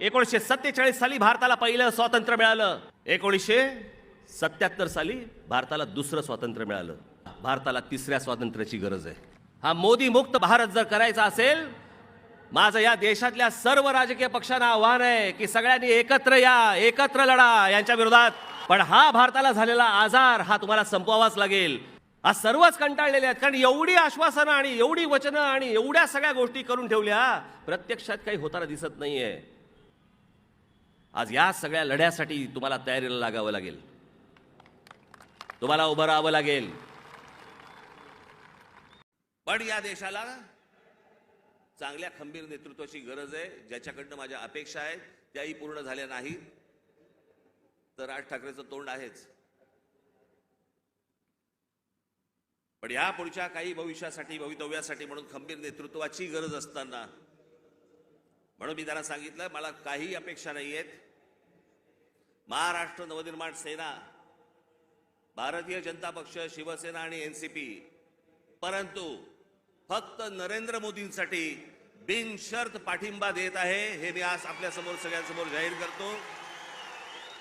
एकोणीसशे सत्तेचाळीस साली भारताला पहिलं स्वातंत्र्य मिळालं. एकोणीसशे सत्याहत्तर साली भारताला दुसरं स्वातंत्र्य मिळालं. भारताला तिसऱ्या स्वातंत्र्याची गरज आहे. हा मोदी मुक्त भारत जर करायचा असेल माझं या देशातल्या सर्व राजकीय पक्षांना आव्हान आहे की सगळ्यांनी एकत्र या एकत्र लढा यांच्या विरोधात. पण हा भारताला झालेला आजार हा तुम्हाला संपवावाच लागेल. आज सर्वच कंटाळलेले आहेत. कारण एवढी आश्वासनं आणि एवढी वचनं आणि एवढ्या सगळ्या गोष्टी करून ठेवल्या प्रत्यक्षात काही होताना दिसत नाहीये. आज या सगळ्या लढ्यासाठी तुम्हाला तयारीला लागावं लागेल. तुम्हाला उभं राहावं लागेल. पण या देशाला चांगल्या खंबीर नेतृत्वाची गरज आहे ज्याच्याकडनं माझ्या अपेक्षा आहेत त्याही पूर्ण झाल्या नाहीत तर राज ठाकरेचं तोंड आहेच. पण या पुढच्या काही भविष्यासाठी भवितव्यासाठी म्हणून खंबीर नेतृत्वाची गरज असताना म्हणून मी त्यांना सांगितलं मला काही अपेक्षा नाही आहेत महाराष्ट्र नवनिर्माण सेना भारतीय जनता पक्ष शिवसेना आणि एन सी पी. परंतु फक्त नरेंद्र मोदींसाठी बिनशर्त पाठिंबा देत आहे हे मी आज आपल्यासमोर सगळ्यांसमोर जाहीर करतो.